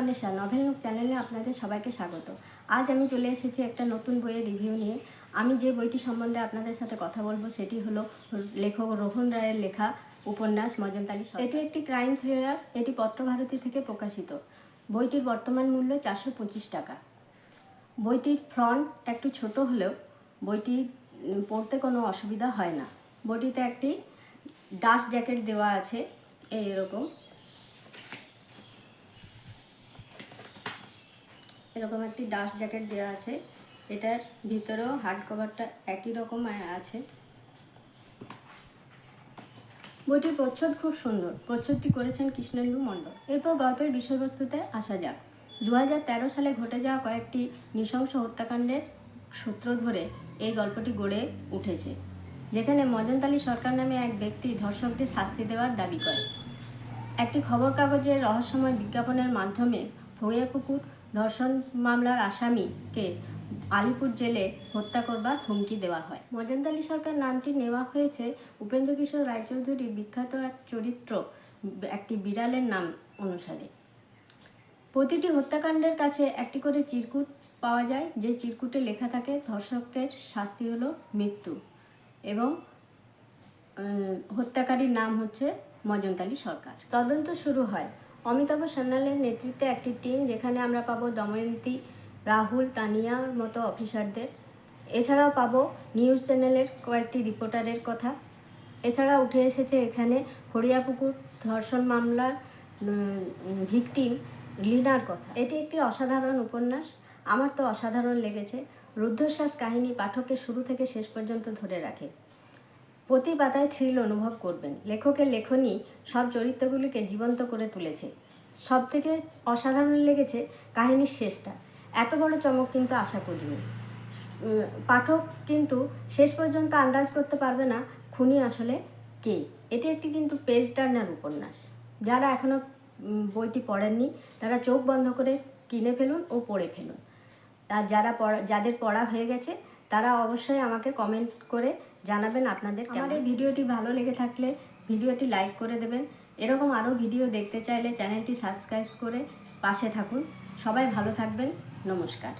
Anwesha novel নোক চ্যানেলে আপনাদের সবাইকে স্বাগত। আজ আমি চলে এসেছি একটা নতুন বইয়ের রিভিউ নিয়ে। আমি যে বইটি সম্বন্ধে আপনাদের সাথে কথা বলব সেটি হলো লেখক রোহন রায়ের লেখা উপন্যাস মজনতালি। এটি একটি ক্রাইম থ্রিলার, এটি পত্রভারতী থেকে প্রকাশিত। বইটির বর্তমান মূল্য চারশো পঁচিশ টাকা। বইটির ফ্রন্ট একটু ছোট হলেও বইটি পড়তে কোনো অসুবিধা হয় না। বইটিতে একটি ডাস্ট জ্যাকেট দেওয়া আছে এই এরকম একটি ডাস্ট জ্যাকেট দেওয়া আছে। এটার ভিতরেও হার্ড কভারটা একই রকম আছে। বইটির প্রচ্ছদ খুব সুন্দর। প্রচ্ছদটি করেছেন কৃষ্ণেন্দু মণ্ডল। এরপর গল্পের বিষয়বস্তুতে আসা যাক। দু হাজার তেরো সালে ঘটে যাওয়া কয়েকটি নৃশংস হত্যাকাণ্ডের সূত্র ধরে এই গল্পটি গড়ে উঠেছে, যেখানে মজনতালি সরকার নামে এক ব্যক্তি ধর্ষকদের শাস্তি দেওয়ার দাবি করে। একটি খবর কাগজের রহস্যময় বিজ্ঞাপনের মাধ্যমে ফড়িয়াপুকুর ধর্ষণ মামলার আসামিকে আলিপুর জেলে হত্যা করবার হুমকি দেওয়া হয়। মজনদালি সরকার নামটি নেওয়া হয়েছে উপেন্দ্র কিশোর রায়চৌধুরীর বিখ্যাত এক চরিত্র, একটি বিড়ালের নাম অনুসারে। প্রতিটি হত্যাকাণ্ডের কাছে একটি করে চিরকুট পাওয়া যায়। যে চিরকুটে লেখা থাকে ধর্ষকের শাস্তি হলো মৃত্যু এবং হত্যাকারীর নাম হচ্ছে মজনতালি সরকার। তদন্ত শুরু হয় অমিতাভ সান্যালের নেতৃত্বে একটি টিম যেখানে আমরা পাবো দময়ন্তী, রাহুল, তানিয়ার মতো অফিসারদের। এছাড়াও পাবো নিউজ চ্যানেলের কয়েকটি রিপোর্টারের কথা। এছাড়া উঠে এসেছে এখানে হরিয়াপুকুর ধর্ষণ মামলার ভিকটিম লিনার কথা। এটি একটি অসাধারণ উপন্যাস। আমার তো অসাধারণ লেগেছে। রুদ্ধশ্বাস কাহিনী পাঠককে শুরু থেকে শেষ পর্যন্ত ধরে রাখে। প্রতি পাতায় থ্রিল অনুভব করবেন। লেখকের লেখনী সব চরিত্রগুলিকে জীবন্ত করে তুলেছে। সব থেকে অসাধারণ লেগেছে কাহিনীর শেষটা। এত বড় চমক কিন্তু আশা করিনি। পাঠক কিন্তু শেষ পর্যন্ত আন্দাজ করতে পারবে না খুনি আসলে কে। এটি একটি কিন্তু পেজ টার্নার উপন্যাস। যারা এখনও বইটি পড়েননি, তারা চোখ বন্ধ করে কিনে ফেলুন ও পড়ে ফেলুন। আর যারা পড়া যাদের পড়া হয়ে গেছে তারা অবশ্যই আমাকে কমেন্ট করে জানাবেন আপনাদের আমার এই ভিডিওটি ভালো লেগে থাকলে ভিডিওটি লাইক করে দেবেন। এরকম আরও ভিডিও দেখতে চাইলে চ্যানেলটি সাবস্ক্রাইব করে পাশে থাকুন। সবাই ভালো থাকবেন। নমস্কার।